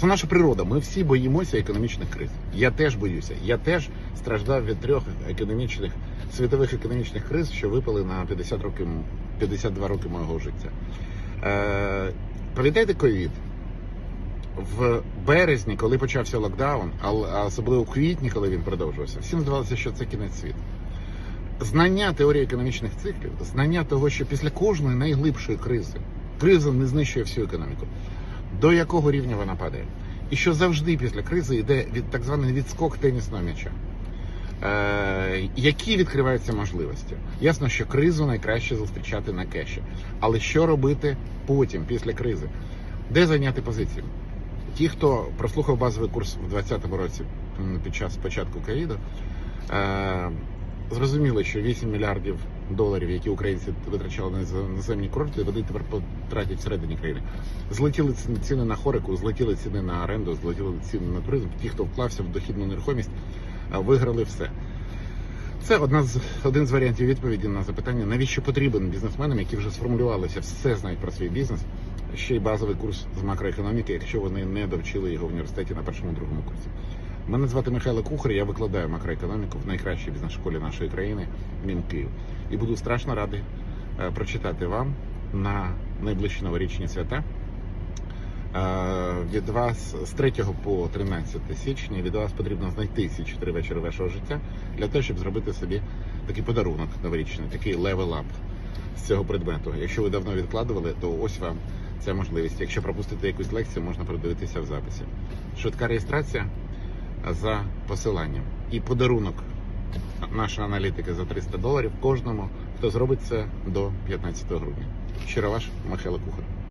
Це наша природа. Ми всі боїмося економічних криз. Я теж боюся. Я теж страждав від трьох економічних світових економічних криз, що випали на 50 років, 52 роки мого життя. Е, пам'ятаєте ковід? В березні, коли почався локдаун, а особливо в квітні, коли він продовжувався, всім здавалося, що це кінець світу. Знання теорії економічних циклів, знання того, що після кожної найглибшої кризи криза не знищує всю економіку, до якого рівня вона падає, і що завжди після кризи йде від так званий відскок тенісного м'яча. Е, які відкриваються можливості? Ясно, що кризу найкраще зустрічати на кеші. Але що робити потім, після кризи? Де зайняти позиції? Ті, хто прослухав базовий курс в 2020 році під час початку ковіду, е, зрозуміли, що 8 мільярдів доларів, які українці витрачали на наземні курорти, вони тепер потратять всередині країни. Злетіли ці- ціни на хорику, злетіли ціни на оренду, злетіли ціни на туризм. Ті, хто вклався в дохідну нерухомість, виграли все. Це одна з один з варіантів відповіді на запитання, навіщо потрібен бізнесменам, які вже сформулювалися, все знають про свій бізнес. Ще й базовий курс з макроекономіки, якщо вони не довчили його в університеті на першому другому курсі. Мене звати Михайло Кухар, я викладаю макроекономіку в найкращій бізнес-школі нашої країни МІМ Київ. І буду страшно радий е, прочитати вам на найближчі новорічні свята. Е, Від вас з 3 по 13 січня від вас потрібно знайти ці чотири вечори вашого життя для того, щоб зробити собі такий подарунок новорічний, такий левел ап з цього предмету. Якщо ви давно відкладували, то ось вам ця можливість. Якщо пропустите якусь лекцію, можна продивитися в записі. Швидка реєстрація за посиланням і подарунок нашої аналітики за 300 доларів кожному, хто зробить це до 15 грудня. Щиро ваш Михайло Кухар.